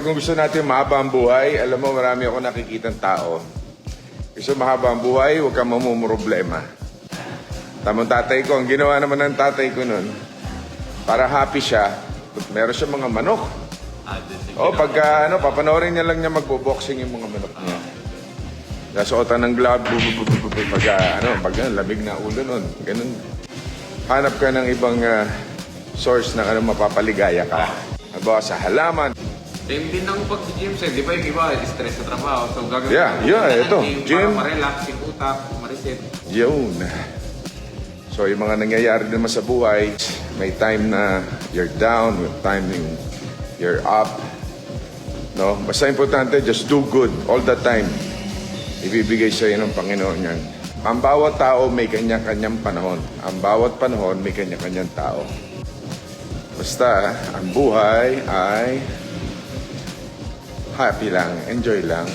pag gusto natin mahaba ang buhay, alam mo, marami ako nakikitang tao. Gusto mahaba ang buhay, huwag kang mamumroblema. Tamang tatay ko, ang ginawa naman ng tatay ko nun, para happy siya, meron siya mga manok. Ah, O, pagka ano, papanoorin niya lang niya magbo-boxing yung mga manok niya. Nasuotan ng glove, bu- pagka ano, pag ano, lamig na ulo nun. Ganun. Hanap ka ng ibang ah, source na ano, mapapaligaya ka. Halimbawa sa halaman. Same din ng pag sa gym, sir. Di ba yung iba, stress sa trabaho. So, gagawin Yeah, mo yeah, ng ito, gym. Para ma-relax yung utak, ma-reset. Yun. So, yung mga nangyayari naman sa buhay, may time na you're down, may time yung you're up. No? Basta importante, just do good all the time. Ibibigay sa iyo ng Panginoon yan. Ang bawat tao may kanya-kanyang panahon. Ang bawat panahon may kanya-kanyang tao. Basta, ang buhay ay happy lang, enjoy lang.